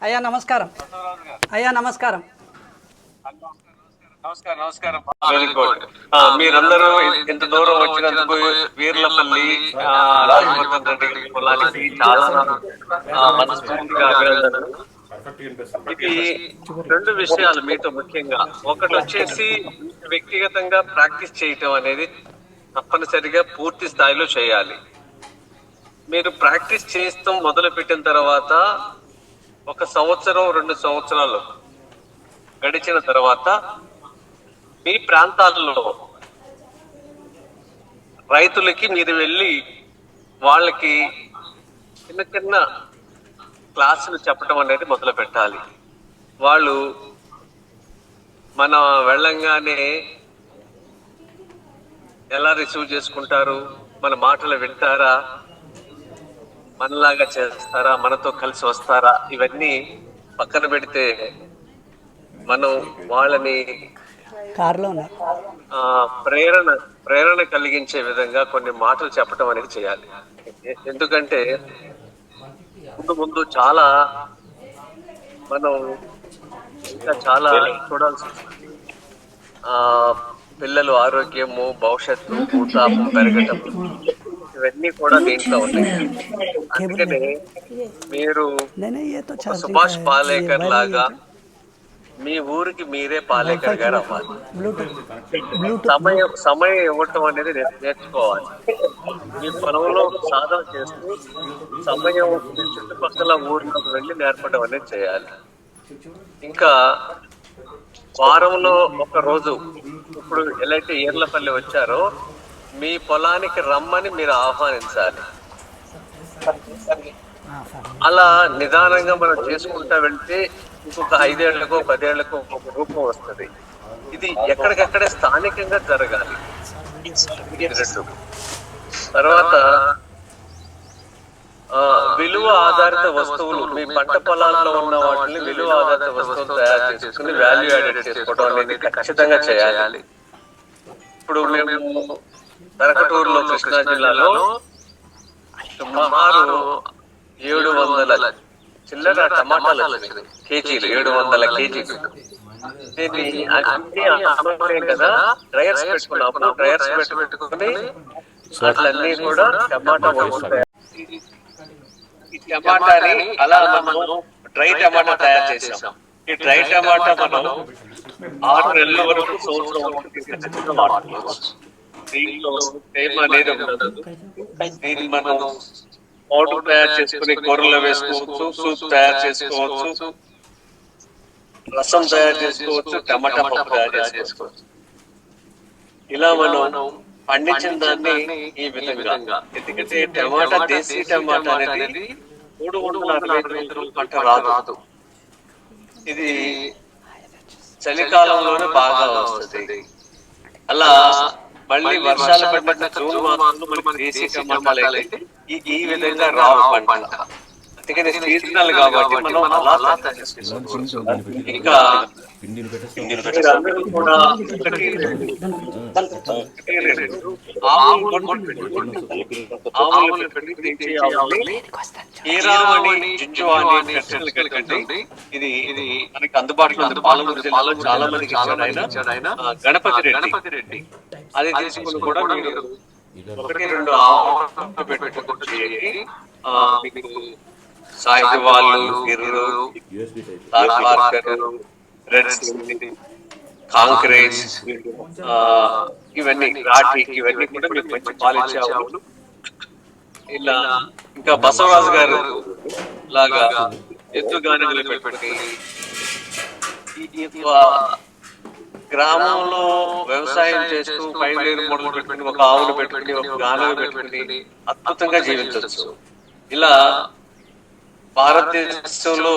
అయ్యా నమస్కారం. అయ్యా నమస్కారం. వెరీ మీరందరూ ఇంత దూరం వచ్చినందుకు వీర్లపల్లి ఆ, రాజవర్ధన్ రెడ్డి పొలానికి చాలా మనస్ఫూర్తిగా అభినందనలు. ఇది రెండు విషయాలు మీతో ముఖ్యంగా. ఒకటి వచ్చేసి వ్యక్తిగతంగా ప్రాక్టీస్ చేయటం అనేది తప్పనిసరిగా పూర్తి స్థాయిలో చేయాలి. మీరు ప్రాక్టీస్ చేస్తాం మొదలు పెట్టిన తర్వాత ఒక సంవత్సరం రెండు సంవత్సరాలు గడిచిన తర్వాత మీ ప్రాంతాలలో రైతులకి మీరు వెళ్ళి వాళ్ళకి చిన్న చిన్న క్లాసులు చెప్పడం అనేది మొదలు పెట్టాలి. వాళ్ళు మనం వెళ్ళంగానే ఎలా రిసీవ్ చేసుకుంటారు? మన మాటలు వింటారా? మనలాగా చేస్తారా మనతో కలిసి వస్తారా ఇవన్నీ పక్కన పెడితే మనం వాళ్ళని ప్రేరణ ప్రేరణ కలిగించే విధంగా కొన్ని మాటలు చెప్పడం అనేది చేయాలి. ఎందుకంటే ముందు ముందు చాలా మనం ఇంకా చాలా చూడాల్సి. ఆ పిల్లలు ఆరోగ్యము భవిష్యత్తు పెరగటం. ఇవన్నీ కూడా దీంట్లో ఉన్నాయి. అందుకనే మీరు సుభాష్ పాలేకర్ లాగా మీ ఊరికి మీరే పాలేకర్ గారు అవ్వాలి సమయం సమయం ఇవ్వటం అనేది నేర్చుకోవాలి. మీ పొలంలో సాధన చేస్తూ సమయం మీ చుట్టుపక్కల ఊరిలోకి వెళ్ళి నేర్పడం అనేది చేయాలి. ఇంకా వారంలో ఒక రోజు ఇప్పుడు ఎలా అయితే ఏర్లపల్లి వచ్చారో మీ పొలానికి రమ్మని మీరు ఆహ్వానించాలి. అలా నిదానంగా మనం చేసుకుంటా వెళ్తే ఇంకొక ఐదేళ్ళకో పదేళ్ళకో ఒక రూపం వస్తుంది. ఇది ఎక్కడికక్కడే స్థానికంగా జరగాలి. తర్వాత విలువ ఆధారిత వస్తువులు మీ పంట పొలాల్లో ఉన్న వాటిని విలువ ఆధారిత వస్తువులు తయారు చేసుకుని వాల్యూ యాడెడ్ చేసుకోవడం అనేది ఖచ్చితంగా చేయాలి. ఇప్పుడు మేము తరకటూరులో కృష్ణా జిల్లాలో సుమారు ఏడు వందల చిల్లర టమాటాలు. కేజీలు ఏడు వందల కేజీలు. దీన్ని అన్ని అమ్మలేం కదా డ్రైయర్స్ పెట్టుకున్నప్పుడు డ్రైయర్స్ పెట్టుకుని అట్లన్నీ కూడా టమాటా వస్తాయి ఈ టమాటాని అలా మనం డ్రై టమాటా తయారు చేసాం ఈ డ్రై టమాటా మనం ఆరు నెలల వరకు సంవత్సరం దీంట్లో తేమ అనేది ఉండదు. దీన్ని మనం పౌడర్ తయారు చేసుకుని కూరలో వేసుకోవచ్చు సూప్ తయారు చేసుకోవచ్చు రసం తయారు చేసుకోవచ్చు టమాటా పప్పు తయారు చేసుకోవచ్చు. ఇలా మనం పండించిన దాన్ని ఈ విధంగా ఎందుకంటే టమాటా దేశీ టమాటా అనేది మూడు వందల అరవై రోజులు పంట రాదు. ఇది చలికాలంలోనే బాగా వస్తుంది. అలా మళ్ళీ వర్షాలు పడిన జూన్ మాసంలో మనకి ఈ విధంగా రావు పంట. అందుకని సీజనల్ కాబట్టి మనం అలా. ఇంకా మీరందరూ కూడా ఆవులు. ఆవులు పెట్టి హీరామణి అనే. ఇది ఇది మనకి అందుబాటులో ఉంది పాలమూరు జిల్లాలో చాలా ఆయన. ఆ, గణపతి రెడ్డి. గణపతి రెడ్డి. అది తీసుకుని కూడా మీరు ఒకటి రెండు ఆవులు మీకు సాయి వాళ్ళు గిర్రు తార్పార్కర్ రెడ్ ఆ, ఇవన్నీ రాటి ఇవన్నీ కూడా మీకు మంచి పాలిచ్చే ఆవులు ఇలా ఇంకా బసవరాజు గారు లాగా ఈ- ఈ వా- గ్రామంలో వ్యవసాయం చేస్తూ పైలేరు మొదలు పెట్టుకుని ఒక ఆవును పెట్టుకుని ఒక గానుగ పెట్టుకుని అద్భుతంగా జీవించవచ్చు. ఇలా భారతదేశంలో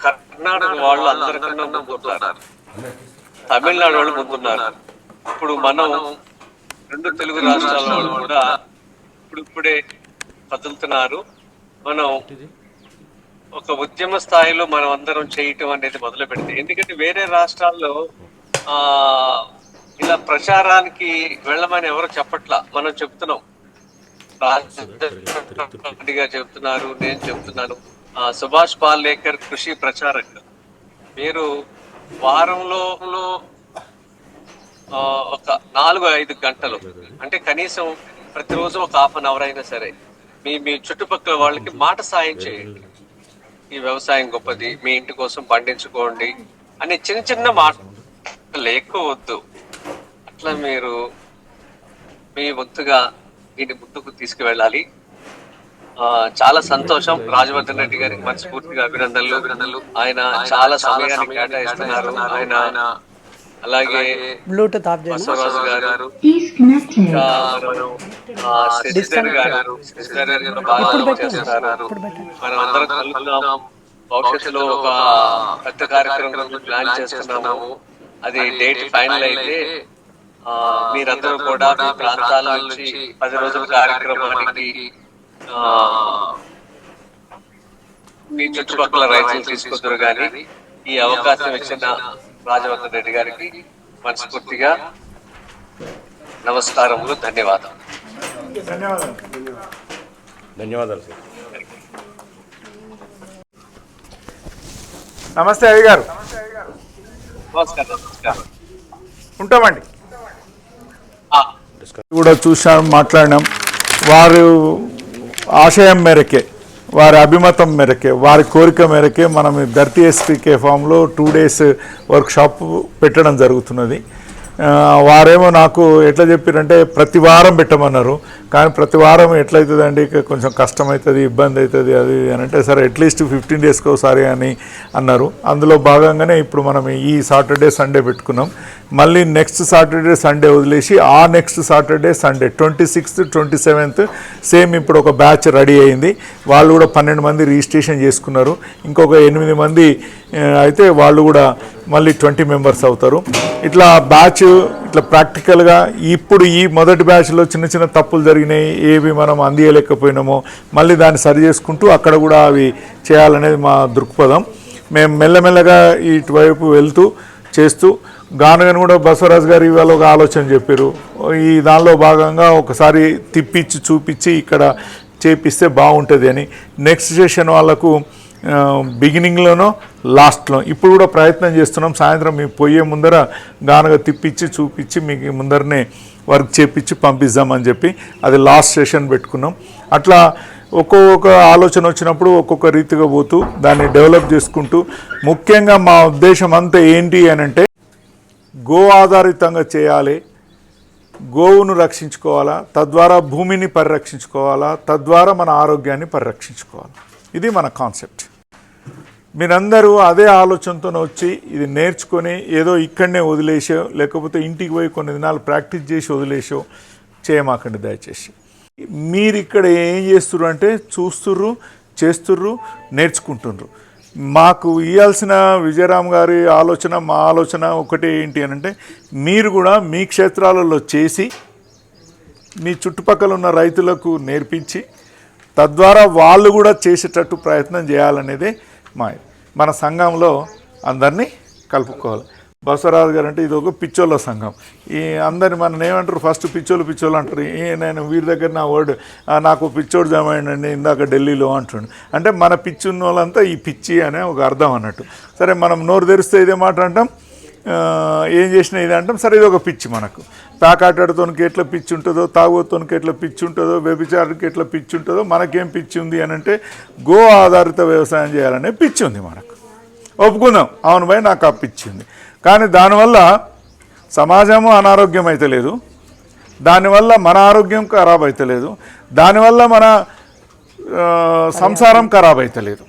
కర్ణాటక వాళ్ళు అందరికన్నా ముందున్నారు. తమిళనాడు వాళ్ళు ముందున్నారు. ఇప్పుడు మనం రెండు తెలుగు రాష్ట్రాల వాళ్ళు కూడా ఇప్పుడు ఇప్పుడే కదులుతున్నారు. మనం ఒక ఉద్యమ స్థాయిలో మనం అందరం చేయటం అనేది మొదలు పెడితే ఎందుకంటే వేరే రాష్ట్రాల్లో ఆ ఇలా ప్రచారానికి వెళ్ళమని ఎవరు చెప్పట్లా? మనం చెప్తున్నాం. రాజధానిగా చెప్తున్నారు నేను చెప్తున్నాను ఆ, సుభాష్ పాలేకర్ కృషి ప్రచారక్ మీరు వారంలో ఆ, ఒక నాలుగు ఐదు గంటలు అంటే కనీసం ప్రతిరోజు ఒక హాఫ్ అన్ అవర్ అయినా సరే మీ మీ చుట్టుపక్కల వాళ్ళకి మాట సాయం చేయండి. ఈ వ్యవసాయం గొప్పది మీ ఇంటి కోసం పండించుకోండి అనే చిన్న చిన్న మాటలు ఎక్కువ వద్దు. అట్లా మీరు మీ వంతుగా దీన్ని ముందుకు తీసుకువెళ్ళాలి. ఆ, చాలా సంతోషం. రాజవర్ధన్ రెడ్డి గారికి మనస్ఫూర్తిగా అభినందనలు. అభినందనలు ఆయన చాలా సమయాన్ని కేటాయిస్తున్నారు. ఆయన అలాగే బ్లూటూత్ ఆఫ్ బసవరాజు గారు శశిధర్ గారు శశిధర్ గారు బాగా చేస్తున్నారు. మనం అందరం భవిష్యత్తులో ఒక పెద్ద కార్యక్రమం ప్లాన్ చేస్తున్నాము. అది డేట్ ఫైనల్ అయితే మీరందరూ కూడా మీ ప్రాంతాల నుంచి పది రోజుల కార్యక్రమానికి ఆ, మీ చుట్టుపక్కల రైతులు తీసుకొద్దరు గాని ఈ అవకాశం ఇచ్చిన రాజవర్ధన్ రెడ్డి గారికి మనస్ఫూర్తిగా నమస్కారములు ధన్యవాదాలు. ధన్యవాదాలు. సార్. నమస్తే అయ్య గారు నమస్కారం నమస్కారం. ఉంటామండి. కూడా చూసాం మాట్లాడినాం. వారు ఆశయం మేరకే వారి అభిమతం మేరకే వారి కోరిక మేరకే మనం ధర్తీ ఎస్పీకే ఫామ్లో టూ డేస్ వర్క్షాప్ పెట్టడం జరుగుతున్నది. వారేమో నాకు ఎట్లా చెప్పారంటే ప్రతి వారం పెట్టమన్నారు. కానీ ప్రతి వారం ఎట్లయితుందండి? కొంచెం కష్టమవుతుంది ఇబ్బంది అవుతుంది అది అని అంటే సరే అట్లీస్ట్ ఫిఫ్టీన్ డేస్కి ఒకసారి అని అన్నారు. అందులో భాగంగానే ఇప్పుడు మనం ఈ సాటర్డే సండే పెట్టుకున్నాం. మళ్ళీ నెక్స్ట్ సాటర్డే సండే వదిలేసి ఆ next Saturday Sunday twenty sixth twenty seventh same ఇప్పుడు ఒక బ్యాచ్ రెడీ అయింది. వాళ్ళు కూడా పన్నెండు మంది రిజిస్ట్రేషన్ చేసుకున్నారు. ఇంకొక ఎనిమిది మంది అయితే వాళ్ళు కూడా మళ్ళీ ట్వంటీ మెంబర్స్ అవుతారు. ఇట్లా బ్యాచ్ ఇట్లా ప్రాక్టికల్గా ఇప్పుడు ఈ మొదటి బ్యాచ్లో చిన్న చిన్న తప్పులు జరిగినాయి ఏవి మనం అందియలేకపోయినామో మళ్ళీ దాన్ని సరి చేసుకుంటూ అక్కడ కూడా అవి చేయాలనేది మా దృక్పథం. మేము మెల్లమెల్లగా ఇటువైపు వెళ్తూ చేస్తూ గానగని కూడా బసవరాజు గారు ఇవాళ ఒక ఆలోచన చెప్పారు. ఈ దానిలో భాగంగా ఒకసారి తిప్పించి చూపించి ఇక్కడ చేపిస్తే బాగుంటుంది అని. నెక్స్ట్ సెషన్ వాళ్ళకు బిగినింగ్లోనో లాస్ట్లో ఇప్పుడు కూడా ప్రయత్నం చేస్తున్నాం. సాయంత్రం మీ పోయే ముందర గానగా తిప్పించి చూపించి మీకు ముందరనే వర్క్ చేపించి పంపిద్దామని చెప్పి అది లాస్ట్ సెషన్ పెట్టుకున్నాం. అట్లా ఒక్కొక్క ఆలోచన వచ్చినప్పుడు ఒక్కొక్క రీతిగా పోతూ దాన్ని డెవలప్ చేసుకుంటూ ముఖ్యంగా మా ఉద్దేశం అంతా ఏంటి అని అంటే గో ఆధారితంగా చేయాలి. గోవును రక్షించుకోవాలా. తద్వారా భూమిని పరిరక్షించుకోవాలా. తద్వారా మన ఆరోగ్యాన్ని పరిరక్షించుకోవాలి. ఇది మన కాన్సెప్ట్. మీరందరూ అదే ఆలోచనతో వచ్చి ఇది నేర్చుకొని ఏదో ఇక్కడనే వదిలేసో లేకపోతే ఇంటికి పోయి కొన్ని దినాలు ప్రాక్టీస్ చేసి వదిలేసో చేయమాకండి దయచేసి. మీరు ఇక్కడ ఏం చేస్తుర్రు అంటే చూస్తుర్రు చేస్తుర్రు నేర్చుకుంటుర్రు. మాకు ఇవ్వాల్సిన విజయరామ్ గారి ఆలోచన మా ఆలోచన ఒకటి ఏంటి అని అంటే మీరు కూడా మీ క్షేత్రాలలో చేసి మీ చుట్టుపక్కల ఉన్న రైతులకు నేర్పించి తద్వారా వాళ్ళు కూడా చేసేటట్టు ప్రయత్నం చేయాలనేదే మా మన సంఘంలో అందరినీ కలుపుకోవాలి. బసవరాజు గారు అంటే ఇది ఒక పిచ్చోళ్ళ సంఘం. ఈ అందరిని మనం ఏమంటారు ఫస్ట్ పిచ్చోళ్ళు పిచ్చోళ్ళు అంటారు. ఈ నేను వీరి దగ్గర నా వర్డ్ నాకు పిచ్చోడు జమ అయ్యండి ఇందాక ఢిల్లీలో అంటుండు. అంటే మన పిచ్చున్న వాళ్ళంతా ఈ పిచ్చి అనే ఒక అర్థం అన్నట్టు. సరే మనం నోరు తెరిస్తే ఇదే మాట అంటాం. ఏం చేసినా ఇది అంటాం. సరే ఇది ఒక పిచ్చి మనకు. ప్యాకాటాడుతోనికి ఎట్లా పిచ్చి ఉంటుందో తాగుతోనికి ఎట్లా పిచ్చి ఉంటుందో వ్యభిచారానికి ఎట్లా పిచ్చి ఉంటుందో మనకేం పిచ్చి ఉంది అని అంటే గో ఆధారిత వ్యవసాయం చేయాలనే పిచ్చి ఉంది మనకు. ఒప్పుకుందాం. అవును భయ్ నాకు ఆ పిచ్చి ఉంది. కానీ దానివల్ల సమాజము అనారోగ్యం అయితే లేదు. దానివల్ల మన ఆరోగ్యం ఖరాబ్ అయితే లేదు. దానివల్ల మన సంసారం ఖరాబ్ అయితే లేదు.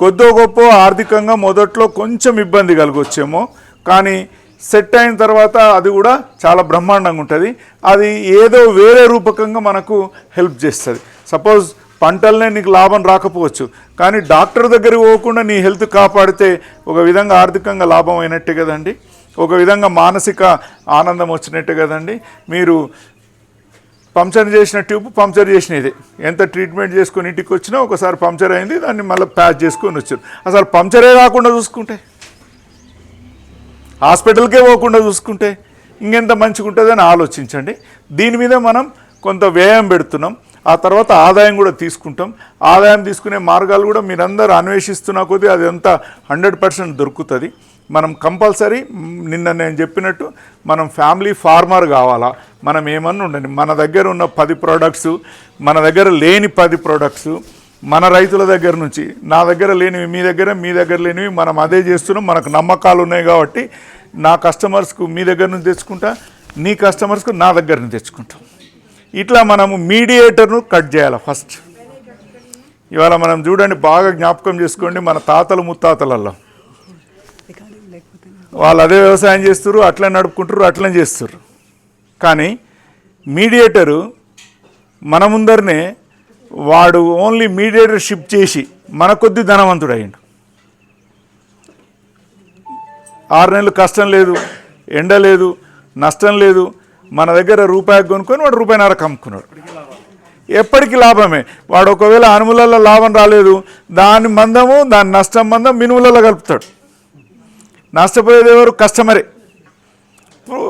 కొద్దో గొప్ప ఆర్థికంగా మొదట్లో కొంచెం ఇబ్బంది కలిగొచ్చేమో కానీ సెట్ అయిన తర్వాత అది కూడా చాలా బ్రహ్మాండంగా ఉంటుంది. అది ఏదో వేరే రూపకంగా మనకు హెల్ప్ చేస్తుంది. సపోజ్ పంటలనే నీకు లాభం రాకపోవచ్చు కానీ డాక్టర్ దగ్గరికి పోకుండా నీ హెల్త్ కాపాడితే ఒక విధంగా ఆర్థికంగా లాభం అయినట్టే కదండి. ఒక విధంగా మానసిక ఆనందం వచ్చినట్టే కదండి. మీరు పంక్చర్ చేసిన ట్యూబ్ పంక్చర్ చేసినది ఎంత ట్రీట్మెంట్ చేసుకుని ఇంటికి వచ్చినా ఒకసారి పంక్చర్ అయింది దాన్ని మళ్ళీ ప్యాచ్ చేసుకొని వచ్చారు. అసలు పంక్చరే కాకుండా చూసుకుంటే హాస్పిటల్కే పోకుండా చూసుకుంటే ఇంకెంత మంచిగా ఉంటుందని ఆలోచించండి. దీని మీద మనం కొంత వ్యయం పెడుతున్నాం. ఆ తర్వాత ఆదాయం కూడా తీసుకుంటాం. ఆదాయం తీసుకునే మార్గాలు కూడా మీరందరూ అన్వేషిస్తున్న కొద్దీ అది అంతా హండ్రెడ్ పర్సెంట్ దొరుకుతుంది. మనం కంపల్సరీ నిన్న నేను చెప్పినట్టు మనం ఫ్యామిలీ ఫార్మర్ కావాలా? మనం ఏమన్నా ఉండండి. మన దగ్గర ఉన్న పది ప్రోడక్ట్స్ మన దగ్గర లేని పది ప్రోడక్ట్స్ మన రైతుల దగ్గర నుంచి నా దగ్గర లేనివి మీ దగ్గర మీ దగ్గర లేనివి మనం అదే చేస్తున్నాం. మనకు నమ్మకాలు ఉన్నాయి కాబట్టి నా కస్టమర్స్కు మీ దగ్గర నుంచి తెచ్చుకుంటా నీ కస్టమర్స్కు నా దగ్గర నుంచి తెచ్చుకుంటాం. ఇట్లా మనము మీడియేటర్ను కట్ చేయాలి ఫస్ట్ ఇవాళ మనం చూడండి బాగా జ్ఞాపకం చేసుకోండి మన తాతలు ముత్తాతలలో వాళ్ళు అదే వ్యవసాయం చేస్తారు అట్లా నడుపుకుంటారు అట్లనే చేస్తారు కానీ మీడియేటరు మన ముందరనే వాడు ఓన్లీ మీడియేటర్షిప్ చేసి మన కొద్ది ధనవంతుడు అయ్యిండు ఆరు నెలలు కష్టం లేదు ఎండ లేదు నష్టం లేదు మన దగ్గర రూపాయి కొనుక్కొని వాడు రూపాయిన్నరకు కమ్ముకున్నాడు ఎప్పటికీ లాభమే. వాడు ఒకవేళ అనుములలో లాభం రాలేదు దాని మందము దాని నష్టం మందం మినుములలో కలుపుతాడు. నష్టపోయేది ఎవరు? కస్టమరే.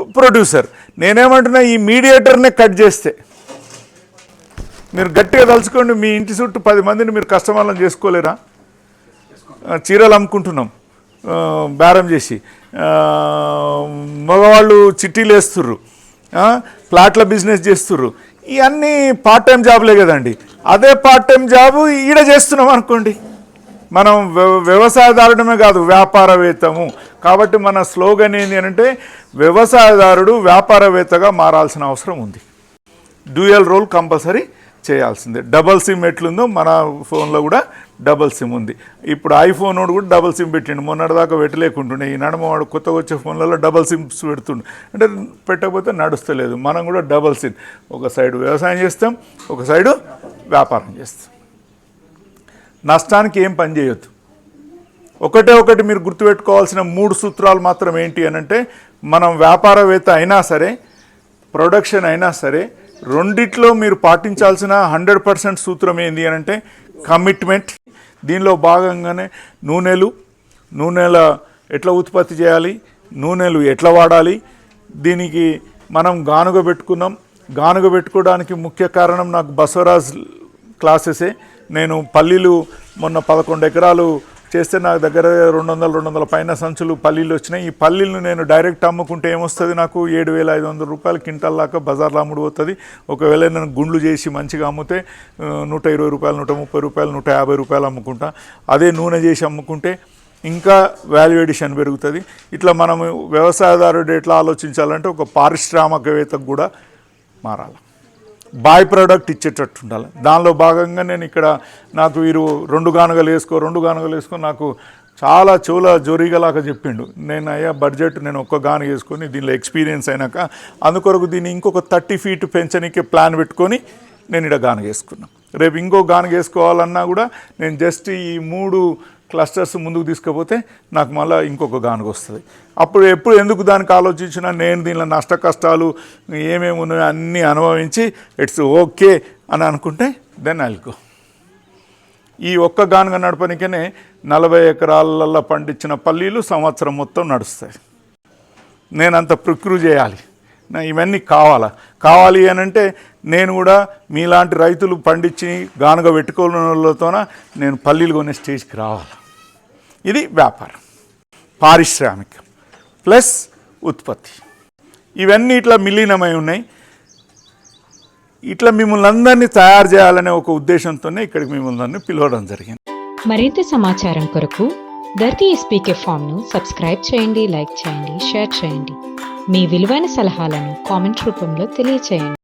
ప్రొడ్యూసర్. నేనేమంటున్నా ఈ మీడియేటర్నే కట్ చేస్తే. మీరు గట్టిగా తలుచుకోండి మీ ఇంటి చుట్టూ పది మందిని మీరు కస్టమర్లను చేసుకోలేరా? చీరలు అమ్ముకుంటున్నాం. బేరం చేసి. మగవాళ్ళు చిట్టీలు వేస్తుర్రు. ప్లాట్ల బిజినెస్ చేస్తుర్రు. ఇవన్నీ పార్ట్ టైం జాబ్లే కదండి. అదే పార్ట్ టైం జాబు ఈడ చేస్తున్నాం అనుకోండి. మనం వ్య- వ్యవసాయదారుడమే కాదు వ్యాపారవేత్తము. కాబట్టి మన స్లోగన్ ఏంటి అంటే వ్యవసాయదారుడు వ్యాపారవేత్తగా మారాల్సిన అవసరం ఉంది. డ్యూయల్ రోల్ కంపల్సరీ చేయాల్సిందే. డబల్ సిమ్ ఎట్లుందో మన ఫోన్లో కూడా డబల్ సిమ్ ఉంది. ఇప్పుడు ఐఫోన్ వాడు కూడా డబల్ సిమ్ పెట్టిండు. మొన్నటిదాకా పెట్టలేకుంటుండే. ఈ నడమ వాడు కొత్తగా వచ్చే ఫోన్లలో డబల్ సిమ్స్ పెడుతుండు. అంటే పెట్టకపోతే నడుస్తలేదు. మనం కూడా డబల్ సిమ్. ఒక సైడు వ్యవసాయం చేస్తాం ఒక సైడు వ్యాపారం చేస్తాం. నష్టానికి ఏం పని చేయొద్దు. ఒకటే ఒకటి మీరు గుర్తుపెట్టుకోవాల్సిన మూడు సూత్రాలు మాత్రం ఏంటి అని అంటే మనం వ్యాపారవేత్త అయినా సరే ప్రొడక్షన్ అయినా సరే రెండిట్లో మీరు పాటించాల్సిన హండ్రెడ్ పర్సెంట్ సూత్రం ఏంటి అని అంటే కమిట్మెంట్. దీనిలో భాగంగానే నూనెలు నూనెల ఎట్లా ఉత్పత్తి చేయాలి నూనెలు ఎట్లా వాడాలి దీనికి మనం గానుగ పెట్టుకున్నాం. గానుగ పెట్టుకోవడానికి ముఖ్య కారణం నాకు బసవరాజ్ క్లాసెసే. నేను పల్లీలు మొన్న పదకొండు ఎకరాలు చేస్తే నాకు దగ్గర రెండు వందల రెండు వందల పైన సంచులు పల్లీలు వచ్చినాయి. ఈ పల్లీలను నేను డైరెక్ట్ అమ్ముకుంటే ఏమొస్తుంది నాకు? ఏడు వేల ఐదు వందల రూపాయలు క్వింటాల్ దాకా బజార్లో అమ్ముడు పోతుంది. ఒకవేళ నేను గుండ్లు చేసి మంచిగా అమ్మితే నూట ఇరవై రూపాయలు నూట ముప్పై రూపాయలు నూట యాభై రూపాయలు అమ్ముకుంటా. అదే నూనె చేసి అమ్ముకుంటే ఇంకా వాల్యూ ఎడిషన్ పెరుగుతుంది. ఇట్లా మనము వ్యవసాయదారుడు ఎట్లా ఆలోచించాలంటే ఒక పారిశ్రామికవేత్తకు కూడా మారాలి. బాయ్ ప్రోడక్ట్ ఇచ్చేటట్టు ఉండాలి. దానిలో భాగంగా నేను ఇక్కడ నాకు వీరు రెండు గానుగలు వేసుకో రెండు గానుగలు వేసుకో నాకు చాలా చెవుల జోరీగలాగా చెప్పిండు. నేను అయ్యా బడ్జెట్ నేను ఒక్క గాను వేసుకొని దీనిలో ఎక్స్పీరియన్స్ అయినాక అందుకొరకు దీన్ని ఇంకొక థర్టీ ఫీట్ పెంచనీకి ప్లాన్ పెట్టుకొని నేను ఇక్కడ గాను వేసుకున్నాను రేపు ఇంకో గాను వేసుకోవాలన్నా కూడా నేను జస్ట్ ఈ మూడు క్లస్టర్స్ ముందుకు తీసుకపోతే నాకు మళ్ళీ ఇంకొక గానుగ వస్తుంది. అప్పుడు ఎప్పుడు ఎందుకు దానికి ఆలోచించినా నేను దీనిలో నష్ట కష్టాలు ఏమేమి ఉన్నాయో అన్నీ అనుభవించి ఇట్స్ ఓకే అని అనుకుంటే దెన్ అల్కో ఈ ఒక్క గానుగ నడపనికనే నలభై ఎకరాలల్లో పండించిన పల్లీలు సంవత్సరం మొత్తం నడుస్తాయి. నేను అంత ప్రక్రియ చేయాలి. నా ఇవన్నీ కావాలా? కావాలి అని అంటే నేను కూడా మీలాంటి రైతులు పండించి గానుగ పెట్టుకోని వాళ్ళతోన నేను పల్లీలు కొనే స్టేజ్కి రావాలి? ఇది వ్యాపారం పారిశ్రామికం ప్లస్ ఉత్పత్తి. ఇవన్నీ ఇట్లా మిలీనమై ఉన్నాయి. ఇట్లా మిమ్మల్ని అందరినీ తయారు చేయాలనే ఒక ఉద్దేశంతోనే ఇక్కడికి మిమ్మల్ని అందరినీ పిలవడం జరిగింది. మరింత సమాచారం కొరకు ధర్తీ ఎస్పీకే ఫామ్ను సబ్స్క్రైబ్ చేయండి లైక్ చేయండి షేర్ చేయండి. మీ విలువైన సలహాలను కామెంట్ రూపంలో తెలియచేయండి.